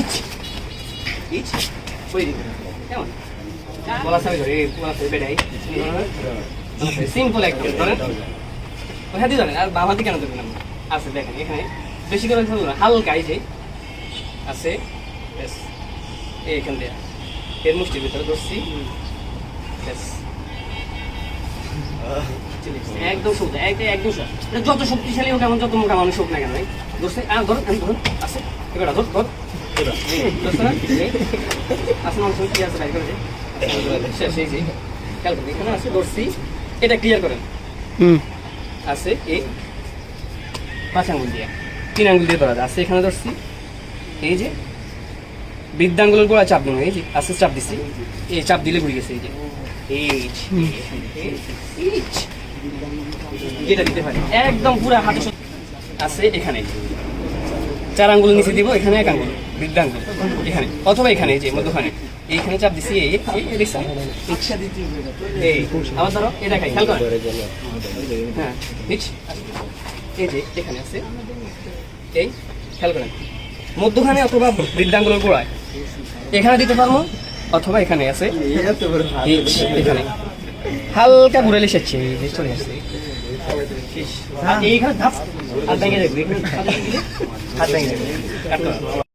Each. Each. ওই দিকে কেমন? বলা সামনে ধরে বলা সামনে বেড়াই সিম্পল একদম ধরেন ওই হাতে ধরেন আর বাম হাতে কেন ধরবেন আপনি? আছে, দেখেন, এখানে। বেশি করে ধরুন হালকা এই যে। আছে, ব্যাস। এই এখান দিয়ে। এর মুষ্টির ভিতরে ধরছি। ব্যাস। একদম সোজা একদম সোজা যত শক্তিশালী হোক, এমন যত মোটা মানুষ হোক না কেন ধরছে, আর ধরুন, আমি ধরুন, আছে। আছে বাইর করে শেষ এই যে এখানে আছে ধরছি এটা ক্লিয়ার করেন হুম আছে এই পাঁচ আঙ্গুল দিয়ে তিন আঙ্গুল দিয়ে ধরা যায় আছে এখানে ধরছি এই যে বৃদ্ধাঙ্গুলের গোড়া চাপ দিন এই যে আস্তে চাপ দিচ্ছি এই চাপ দিলে ঘুরে গেছে এই যে যেটা দিতে হয় একদম পুরো হাতে আছে এখানে চার আঙ্গুল নিচে দিব, এখানে এক আঙ্গুল। বৃদ্ধাঙ্গুল। এখানে। অথবা এখানে যে মধ্যখানে। এইখানে চাপ দিছি, এই? আবার ধরো এই দেখাই খেয়াল করেন? হ্যাঁ এই যে, এখানে আছে। এই, খেয়াল করেন। মধ্যখানে অথবা বৃদ্ধাঙ্গুলের গোড়ায়। এখানে দিতে পারব, অথবা এখানে আছে। এখানে। হালকা ঘুরে যে চলে আসছে এইখানে হাত ভেঙে এখানে হাত ভেঙে দিলে,